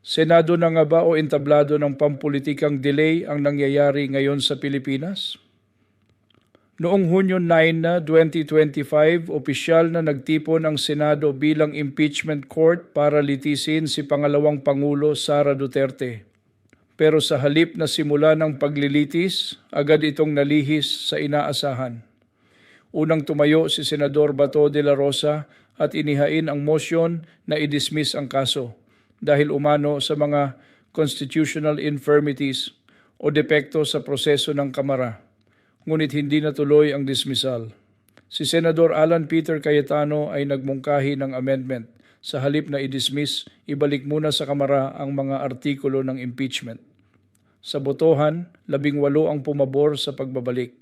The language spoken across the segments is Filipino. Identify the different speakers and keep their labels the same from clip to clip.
Speaker 1: Senado na nga ba o entablado ng pampulitikang delay ang nangyayari ngayon sa Pilipinas? Noong Hunyo 9 na 2025, opisyal na nagtipon ang Senado bilang impeachment court para litisin si pangalawang Pangulo Sara Duterte. Pero sa halip na simula ng paglilitis, agad itong nalihis sa inaasahan. Unang tumayo si Senador Bato de la Rosa at inihain ang motion na i-dismiss ang kaso dahil umano sa mga constitutional infirmities o depekto sa proseso ng Kamara. Ngunit hindi natuloy ang dismissal. Si Senador Alan Peter Cayetano ay nagmungkahi ng amendment. Sa halip na i-dismiss, ibalik muna sa Kamara ang mga artikulo ng impeachment. Sa botohan, labing walo ang pumabor sa pagbabalik.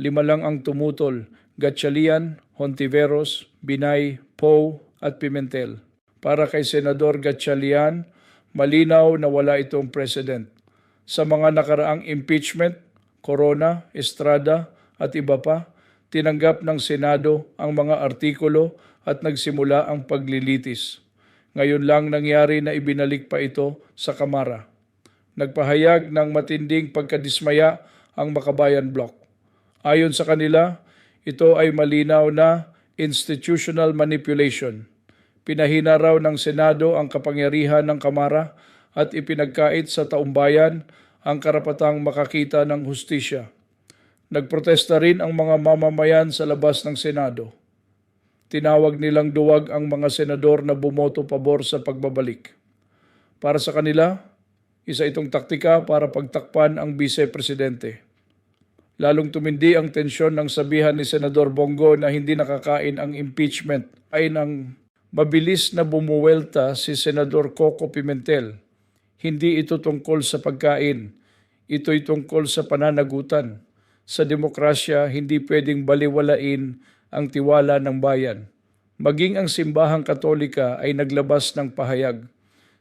Speaker 1: Lima lang ang tumutol, Gatchalian, Hontiveros, Binay, Poe at Pimentel. Para kay Senador Gatchalian, malinaw na wala itong president. Sa mga nakaraang impeachment, Corona, Estrada at iba pa, tinanggap ng Senado ang mga artikulo at nagsimula ang paglilitis. Ngayon lang nangyari na ibinalik pa ito sa Kamara. Nagpahayag ng matinding pagkadismaya ang Makabayan Bloc. Ayon sa kanila, ito ay malinaw na institutional manipulation. Pinahina raw ng Senado ang kapangyarihan ng Kamara at ipinagkait sa taumbayan ang karapatang makakita ng hustisya. Nagprotesta rin ang mga mamamayan sa labas ng Senado. Tinawag nilang duwag ang mga senador na bumoto pabor sa pagbabalik. Para sa kanila, isa itong taktika para pagtakpan ang vice-presidente. Lalong tumindi ang tensyon ng sabihan ni Senador Bongo na hindi nakakain ang impeachment ay nang mabilis na bumuwelta si Senador Coco Pimentel. Hindi ito tungkol sa pagkain. Ito'y tungkol sa pananagutan. Sa demokrasya, hindi pwedeng baliwalain ang tiwala ng bayan. Maging ang simbahang katolika ay naglabas ng pahayag.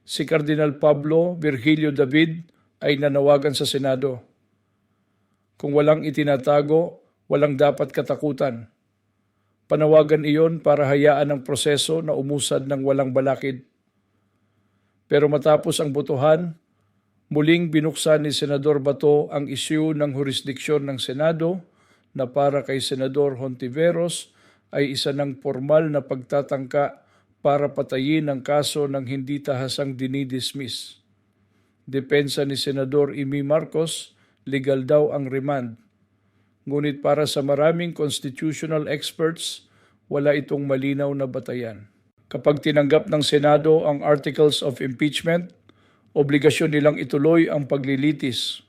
Speaker 1: Si Cardinal Pablo Virgilio David ay nanawagan sa Senado. Kung walang itinatago, walang dapat katakutan. Panawagan iyon para hayaan ang proseso na umusad ng walang balakid. Pero matapos ang botohan, muling binuksan ni Senador Bato ang isyu ng jurisdiksyon ng Senado na para kay Senador Hontiveros ay isa ng formal na pagtatangka para patayin ang kaso ng hindi tahasang dinidismiss. Depensa ni Senador Imi Marcos, legal daw ang remand. Ngunit para sa maraming constitutional experts, wala itong malinaw na batayan. Kapag tinanggap ng Senado ang Articles of Impeachment, obligasyon nilang ituloy ang paglilitis.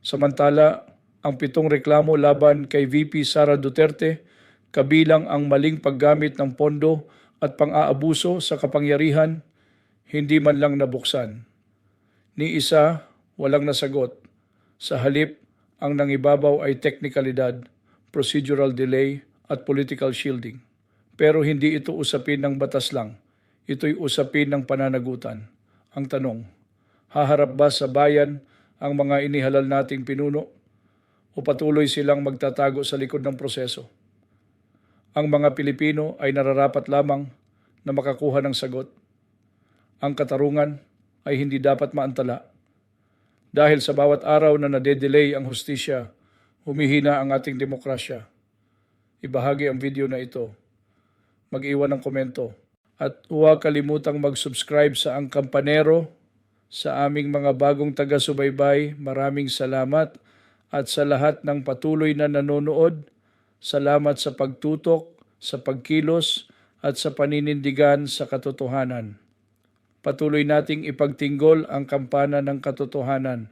Speaker 1: Samantala, ang pitong reklamo laban kay VP Sara Duterte, kabilang ang maling paggamit ng pondo at pang-aabuso sa kapangyarihan, hindi man lang nabuksan. Ni isa, walang nasagot. Sa halip, ang nangibabaw ay teknikalidad, procedural delay at political shielding. Pero hindi ito usapin ng batas lang. Ito'y usapin ng pananagutan. Ang tanong, haharap ba sa bayan ang mga inihalal nating pinuno o patuloy silang magtatago sa likod ng proseso? Ang mga Pilipino ay nararapat lamang na makakuha ng sagot. Ang katarungan ay hindi dapat maantala. Dahil sa bawat araw na nade-delay ang hustisya, humihina ang ating demokrasya. Ibahagi ang video na ito. Mag-iwan ng komento. At huwag kalimutang mag-subscribe sa Ang Kampanero sa aming mga bagong taga-subaybay. Maraming salamat. At sa lahat ng patuloy na nanonood, salamat sa pagtutok, sa pagkilos, at sa paninindigan sa katotohanan. Patuloy nating ipagtinggol ang kampana ng katotohanan